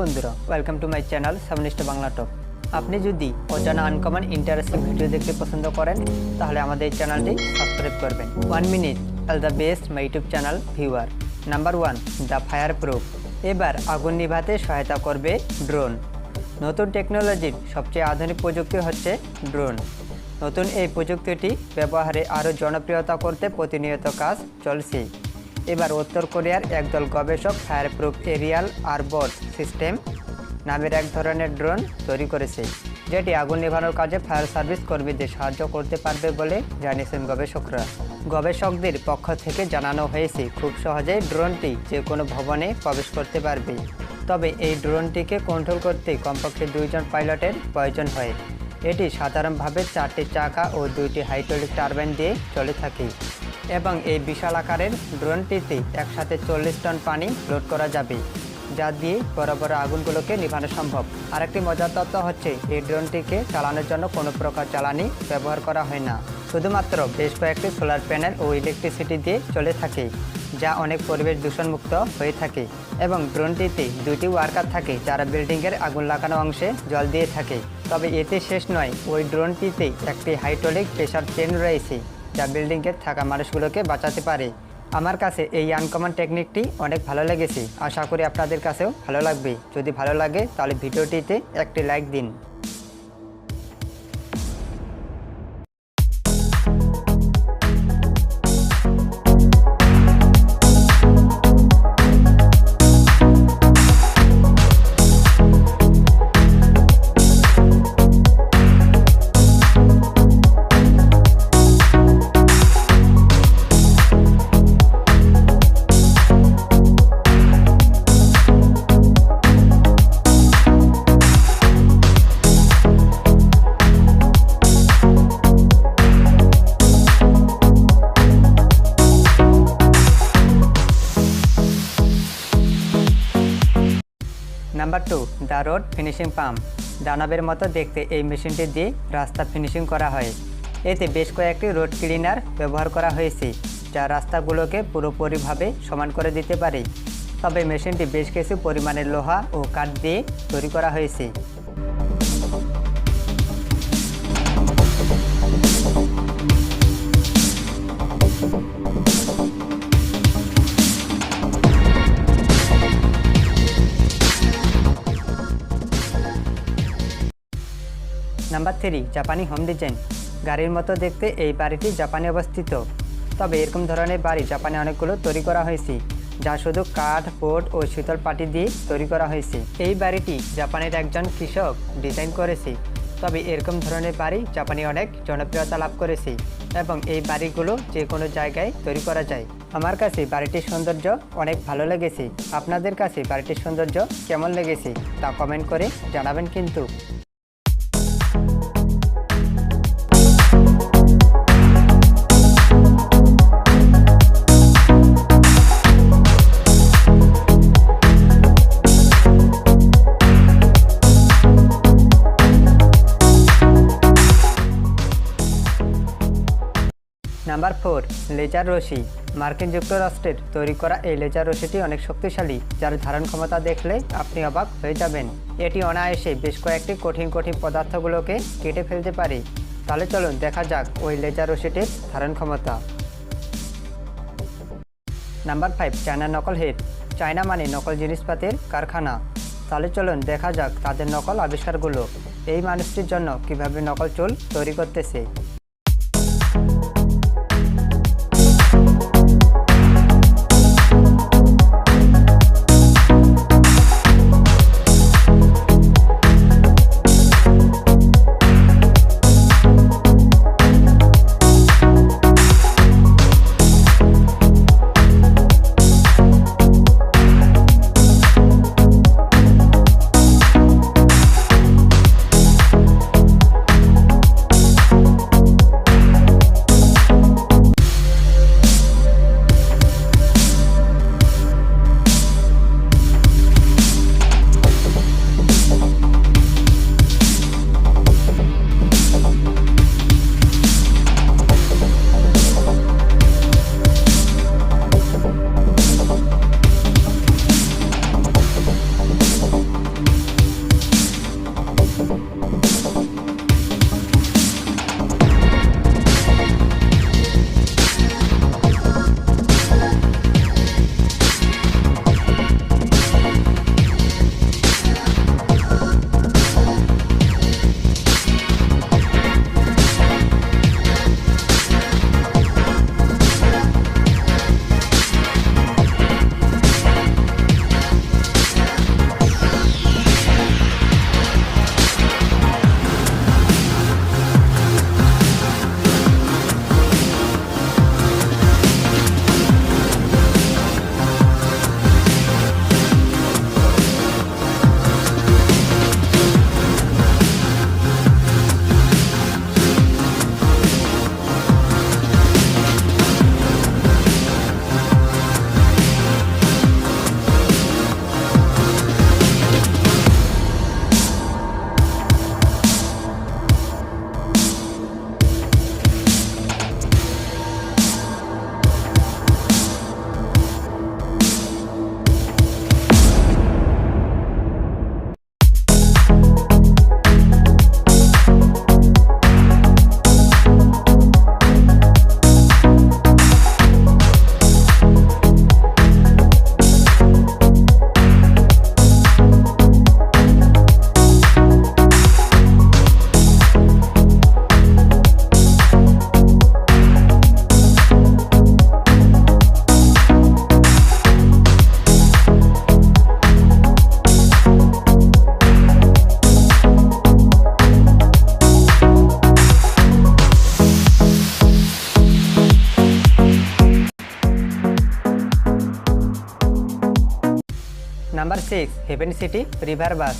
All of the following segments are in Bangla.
বন্ধুরা ওয়েলকাম টু মাই চ্যানেল সামনিষ্ট বাংলা টপ আপনি যদি অজানা আনকমন ইন্টারেস্টিং ভিডিও দেখতে পছন্দ করেন, তাহলে আমাদের এই চ্যানেলটি সাবস্ক্রাইব করবেন। One minute all the best my YouTube channel viewer number one the fireproof এবার আগুন নিভাতে সহায়তা করবে ড্রোন নতুন টেকনোলজির সবচেয়ে আধুনিক প্রযুক্তি হচ্ছে ড্রোন নতুন এই প্রযুক্তিটি ব্যবহারে আরও জনপ্রিয়তা করতে প্রতিনিয়ত কাজ চলছে। এবার উত্তর কোরিয়ার একদল গবেষক fireproof aerial airboard system নামের এক ধরনের ড্রোন তৈরি করেছে, যেটি আগুন নেভানোর কাজে ফায়ার সার্ভিস কর্মীদের সাহায্য করতে পারবে বলে জানিয়েছেন গবেষকরা। গবেষকদের পক্ষ থেকে জানানো হয়েছে, খুব সহজেই ড্রোনটি যে কোনো ভবনে প্রবেশ করতে পারবে। তবে এই ড্রোনটিকে কন্ট্রোল করতে কমপক্ষে দুইজন পাইলটের প্রয়োজন হয়। এটি সাধারণভাবে চারটি চাকা ও দুইটি হাইড্রোলিক টারবাইন দিয়ে চলে থাকে। এবং এই বিশাল আকারের ড্রোনটিতে একসাথে চল্লিশ টন পানি লোড করা যাবে, যা দিয়ে বড় বড় আগুনগুলোকে নিভানো সম্ভব। আরেকটি মজার তথ্য হচ্ছে, এই ড্রোনটিকে চালানোর জন্য কোনো প্রকার জ্বালানি ব্যবহার করা হয় না। শুধুমাত্র বেশ কয়েকটি সোলার প্যানেল ও ইলেকট্রিসিটি দিয়ে চলে থাকে, যা অনেক পরিবেশ দূষণমুক্ত হয়ে থাকে এবং ড্রোনটিতে দুটি ওয়ার্কার থাকে, যারা বিল্ডিংয়ের আগুন লাগানো অংশে জল দিয়ে থাকে। তবে এতে শেষ নয়, ওই ড্রোনটিতে একটি হাইড্রোলিক প্রেশার চেন রয়েছে। যা বিল্ডিংয়ে থাকা মানুষগুলোকে বাঁচাতে পারে। আমার কাছে এই আনকমন টেকনিকটি অনেক ভালো লেগেছে। আশা করি আপনাদের কাছেও ভালো লাগবে। যদি ভালো লাগে, তাহলে ভিডিওটিতে একটি লাইক দিন। Number two the road finishing pump দানবের মতো দেখতে এই মেশিনটি দিয়ে রাস্তা ফিনিশিং করা হয়। এতে বেশ কয়েকটি রোড ক্লিনার ব্যবহার করা হয়েছে, যা রাস্তাগুলোকে পুরোপুরিভাবে সমান করে দিতে পারে। তবে মেশিনটি বেশ কিছু পরিমাণের লোহা ও কাঠ দিয়ে তৈরি করা হয়েছে। নাম্বার থ্রি, জাপানি হোম ডিজাইন। গাড়ির মতো দেখতে এই বাড়িটি জাপানে অবস্থিত। তবে এরকম ধরনের বাড়ি জাপানে অনেকগুলো তৈরি করা হয়েছে, যা শুধু কাঠ পোট ও শীতল পাটি দিয়ে তৈরি করা হয়েছে। এই বাড়িটি জাপানের একজন কৃষক ডিজাইন করেছে। তবে এরকম ধরনের বাড়ি জাপানে অনেক জনপ্রিয়তা লাভ করেছে এবং এই বাড়িগুলো যে কোনো জায়গায় তৈরি করা যায়। আমার কাছে বাড়িটির সৌন্দর্য অনেক ভালো লেগেছে। আপনাদের কাছে বাড়িটির সৌন্দর্য কেমন লেগেছে তা কমেন্ট করে জানাবেন কিন্তু। নাম্বার ফোর, লেজার রশি মার্কিন যুক্তরাষ্ট্রের তৈরি করা এই লেজার রশিটি অনেক শক্তিশালী, যার ধারণ ক্ষমতা দেখলে আপনি অবাক হয়ে যাবেন। এটি অনায়াসে বেশ কয়েকটি কঠিন কঠিন পদার্থগুলোকে কেটে ফেলতে পারে। তাহলে চলুন দেখা যাক ওই লেজার রশিটির ধারণ ক্ষমতা। নাম্বার ফাইভ, চায়না নকল হেড চায়না মানে নকল জিনিসপাতির কারখানা। তাহলে চলুন দেখা যাক তাদের নকল আবিষ্কারগুলো। এই মানুষটির জন্য কীভাবে নকল চুল তৈরি করতেছে? Six, heaven city, river bus.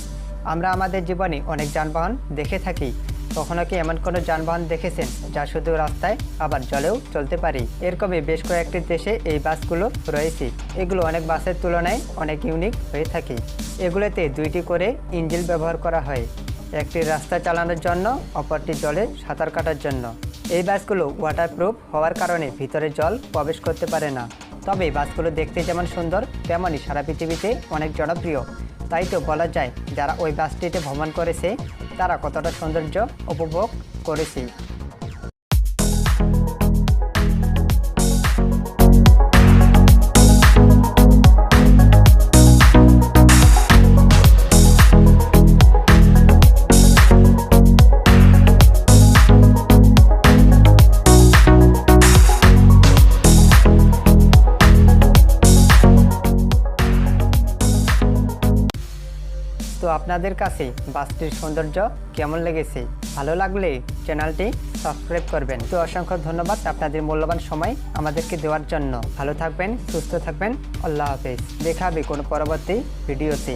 আমরা আমাদের জীবনে অনেক যানবাহন দেখে থাকি। কখনো কি এমন কোনো যানবাহন দেখেছেন যা শুধু রাস্তায়, আবার জলেও চলতে পারে? এরকমই বেশ কয়েকটি দেশে এই বাসগুলো রয়েছে। এগুলো অনেক বাসের তুলনায় অনেক ইউনিক হয়ে থাকে। এগুলোতে দুইটি করে ইঞ্জিন ব্যবহার করা হয়। একটি রাস্তা চালানোর জন্য, অপরটি জলে সাঁতার কাটার জন্য। এই বাসগুলো ওয়াটারপ্রুফ হওয়ার কারণে ভিতরে জল প্রবেশ করতে পারে না। তবে বাসগুলো দেখতে যেমন সুন্দর, তেমনই সারা পৃথিবীতে অনেক জনপ্রিয়। তাই তো বলা যায়, যারা ওই বাসটিতে ভ্রমণ করেছে, তারা কতটা সৌন্দর্য উপভোগ করেছে। আপনাদের কাছে বাসটির সৌন্দর্য কেমন লেগেছে, ভালো লাগলে চ্যানেলটি সাবস্ক্রাইব করবেন। তো অসংখ্য ধন্যবাদ আপনাদের মূল্যবান সময় আমাদেরকে দেওয়ার জন্য। ভালো থাকবেন, সুস্থ থাকবেন, আল্লাহ হাফেজ। দেখা হবে কোনো পরবর্তী ভিডিওতে।